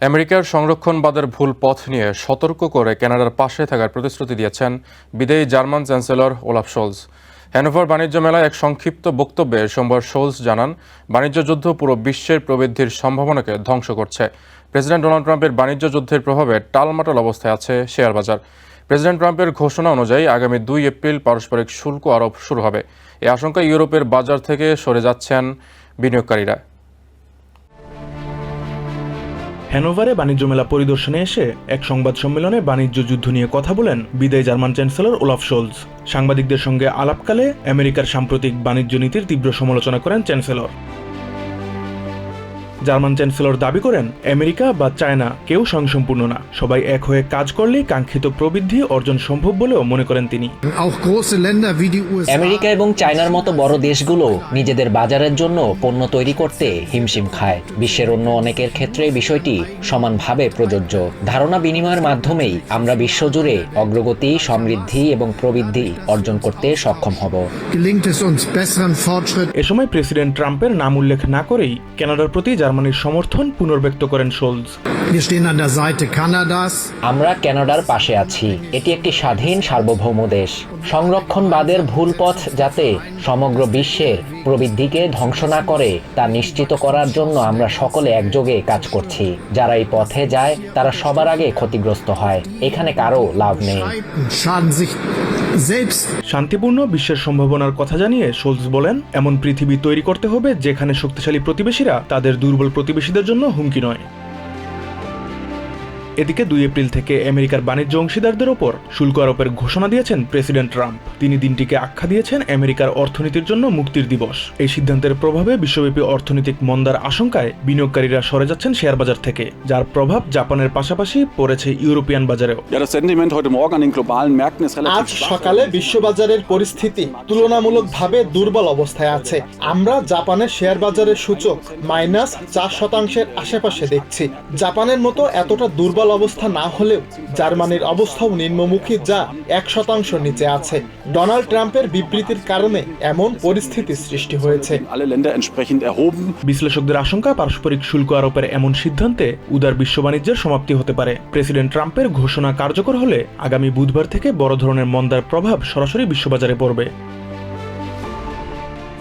আমেরিকার সংরক্ষণবাদের ভুল পথ নিয়ে সতর্ক করে কানাডার পাশে থাকার প্রতিশ্রুতি দিয়েছেন বিদেয়ী German chancellor Olaf Scholz. Hanover বাণিজ্য মেলায় এক সংক্ষিপ্ত বক্তব্যে সোমবার শোলস জানান, বাণিজ্য যুদ্ধ পুরো বিশ্বের প্রবৃদ্ধির সম্ভাবনাকে ধ্বংস করছে। প্রেসিডেন্ট ডোনাল্ড ট্রাম্পের বাণিজ্য যুদ্ধের প্রভাবে টালমাটাল অবস্থায় আছে শেয়ার বাজার প্রেসিডেন্ট ট্রাম্পের ঘোষণা অনুযায়ী আগামী দুই এপ্রিল পারস্পরিক শুল্ক আরোপ শুরু হবে। এই আশঙ্কায় ইউরোপের বাজার থেকে সরে যাচ্ছেন বিনিয়োগকারীরা। হ্যানোভারে বাণিজ্য মেলা পরিদর্শনে এসে এক সংবাদ সম্মেলনে বাণিজ্য যুদ্ধ নিয়ে কথা বলেন বিদায় জার্মান চ্যান্সেলর ওলাফ শোলস সাংবাদিকদের সঙ্গে আলাপকালে আমেরিকার সাম্প্রতিক বাণিজ্য নীতির তীব্র সমালোচনা করেন চ্যান্সেলর। জার্মান চ্যান্সেলর দাবি করেন আমেরিকা বা চায়না কেউ স্বয়ংসম্পূর্ণ না। সবাই এক হয়ে কাজ করলেই কাঙ্ক্ষিত প্রবৃদ্ধি অর্জন সম্ভব বলেও মনে করেন তিনি. আমেরিকা এবং চায়নার মতো বড় দেশগুলো নিজেদের বাজারের জন্য পণ্য তৈরি করতে হিমশিম খায়। বিশ্বের অন্য অনেকের ক্ষেত্রে বিষয়টি সমানভাবে প্রযোজ্য। ধারণা বিনিময়ের মাধ্যমেই আমরা বিশ্বজুড়ে অগ্রগতি সমৃদ্ধি এবং প্রবৃদ্ধি অর্জন করতে সক্ষম হব। এ সময় প্রেসিডেন্ট ট্রাম্পের নাম উল্লেখ না করেই কানাডার প্রতি জার্মানির সমর্থন পুনর্ব্যক্ত করেন Kanadas. আমরা কানাডার পাশে আছি। এটি একটি স্বাধীন সার্বভৌম দেশ। সংরক্ষণবাদের ভুল পথ যাতে সমগ্র বিশ্বের প্রবৃদ্ধিকে ধ্বংস না করে তা নিশ্চিত করার জন্য আমরা সকলে একযোগে কাজ করছি। যারা এই পথে যায় তারা সবার আগে ক্ষতিগ্রস্ত হয়। এখানে কারও লাভ নেই। Selbst. শান্তিপূর্ণ বিশ্বের সম্ভাবনার কথা জানিয়ে সোলস বলেন, এমন পৃথিবী তৈরি করতে হবে যেখানে শক্তিশালী প্রতিবেশীরা তাদের দুর্বল প্রতিবেশীদের জন্য হুমকি নয় এদিকে দুই এপ্রিল থেকে আমেরিকার বাণিজ্য অংশীদারদের ওপর শুল্ক আরোপের ঘোষণা দিয়েছেন প্রেসিডেন্ট ট্রাম্প। তিনি দিনটিকে আখ্যা দিয়েছেন আমেরিকার অর্থনীতির জন্য মুক্তির দিবস। এই সিদ্ধান্তের প্রভাবে বিশ্বব্যাপী অর্থনৈতিক মন্দার আশঙ্কায় বিনিয়োগকারীরা সরে যাচ্ছেন শেয়ার বাজার থেকে যার প্রভাব জাপানের পাশাপাশি পড়েছে ইউরোপিয়ান বাজারেও। আজ সকালে বিশ্ববাজারের পরিস্থিতি তুলনামূলকভাবে দুর্বল অবস্থায় আছে। আমরা জাপানের শেয়ার বাজারের সূচক মাইনাস চার শতাংশের আশেপাশে দেখছি। জাপানের মতো এতটা দুর্বল অবস্থা না হলেও জার্মানির অবস্থাও নিম্নমুখী যা এক শতাংশ নিচে আছে। ডোনাল্ড ট্রাম্পের বিবৃতির কারণে এমন পরিস্থিতি সৃষ্টি হয়েছে. বিশ্লেষকদের আশঙ্কা পারস্পরিক শুল্ক আরোপের এমন সিদ্ধান্তে উদার বিশ্ব বাণিজ্যের সমাপ্তি হতে পারে। প্রেসিডেন্ট ট্রাম্পের ঘোষণা কার্যকর হলে আগামী বুধবার থেকে বড় ধরনের মন্দার প্রভাব সরাসরি বিশ্ববাজারে পড়বে।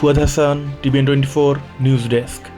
Fuad Hasan TVN twenty four news desk.